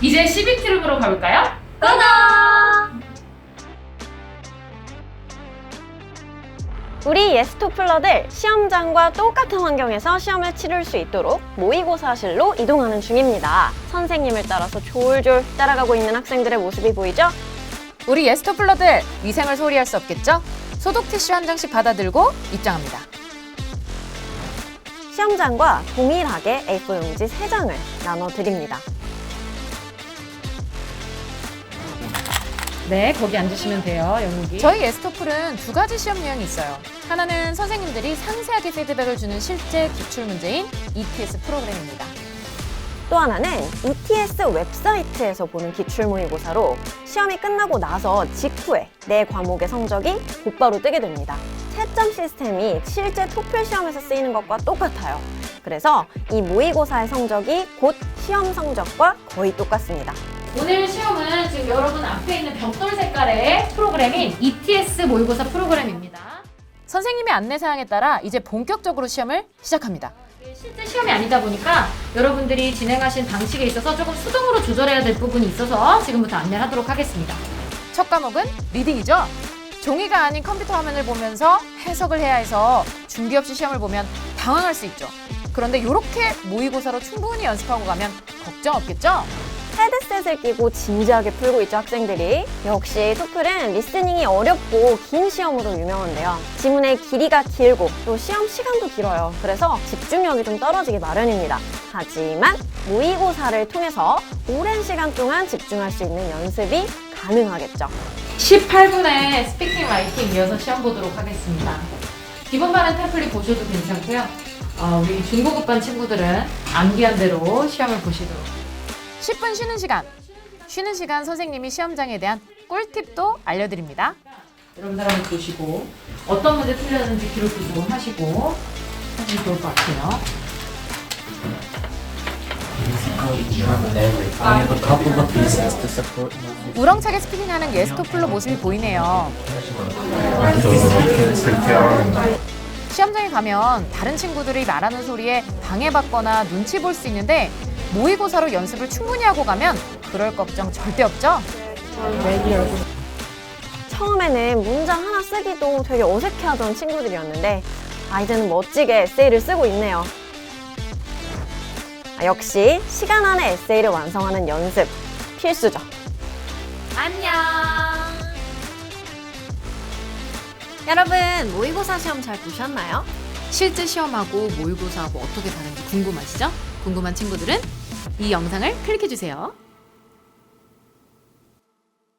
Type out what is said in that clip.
이제 CBT룸으로 가볼까요? 우리 예스토플러들 시험장과 똑같은 환경에서 시험을 치를 수 있도록 모의고사실로 이동하는 중입니다. 선생님을 따라서 졸졸 따라가고 있는 학생들의 모습이 보이죠? 우리 예스터플러들 위생을 소홀히할 수 없겠죠? 소독 티슈 한 장씩 받아들고 입장합니다. 시험장과 동일하게 A4 용지 3장을 나눠 드립니다. 네, 거기 앉으시면 돼요, 영욱이. 저희 예스토플은 두 가지 시험 유형이 있어요. 하나는 선생님들이 상세하게 피드백을 주는 실제 기출 문제인 ETS 프로그램입니다. 또 하나는 ETS 웹사이트에서 보는 기출 모의고사로 시험이 끝나고 나서 직후에 내 과목의 성적이 곧바로 뜨게 됩니다. 채점 시스템이 실제 토플 시험에서 쓰이는 것과 똑같아요. 그래서 이 모의고사의 성적이 곧 시험 성적과 거의 똑같습니다. 오늘 시험은 지금 여러분 앞에 있는 벽돌 색깔의 프로그램인 ETS 모의고사 프로그램입니다. 선생님의 안내사항에 따라 이제 본격적으로 시험을 시작합니다. 실제 시험이 아니다 보니까 여러분들이 진행하신 방식에 있어서 조금 수동으로 조절해야 될 부분이 있어서 지금부터 안내를 하도록 하겠습니다. 첫 과목은 리딩이죠. 종이가 아닌 컴퓨터 화면을 보면서 해석을 해야 해서 준비 없이 시험을 보면 당황할 수 있죠. 그런데 이렇게 모의고사로 충분히 연습하고 가면 걱정 없겠죠? 헤드셋을 끼고 진지하게 풀고 있죠, 학생들이. 역시 토플은 리스닝이 어렵고 긴 시험으로 유명한데요. 지문의 길이가 길고 또 시험 시간도 길어요. 그래서 집중력이 좀 떨어지기 마련입니다. 하지만 모의고사를 통해서 오랜 시간 동안 집중할 수 있는 연습이 가능하겠죠. 18분의 스피킹 라이팅 이어서 시험 보도록 하겠습니다. 기본반은 템플릿 보셔도 괜찮고요. 어, 우리 중고급반 친구들은 암기한 대로 시험을 보시도록 10분 쉬는 시간. 쉬는 시간 선생님이 시험장에 대한 꿀팁도 알려드립니다. 여러분들 한번 보시고 어떤 문제 틀렸는지 기록도 좀 하시고 하시면 좋을 것 같아요. 우렁차게 스피킹하는 예스토플로 모습이 보이네요. 시험장에 가면 다른 친구들이 말하는 소리에 방해받거나 눈치 볼 수 있는데 모의고사로 연습을 충분히 하고 가면 그럴 걱정 절대 없죠? 처음에는 문장 하나 쓰기도 되게 어색해하던 친구들이었는데 아 이제는 멋지게 에세이를 쓰고 있네요. 아, 역시 시간 안에 에세이를 완성하는 연습 필수죠. 안녕. 여러분 모의고사 시험 잘 보셨나요? 실제 시험하고 모의고사하고 어떻게 다른지 궁금하시죠? 궁금한 친구들은 이 영상을 클릭해주세요.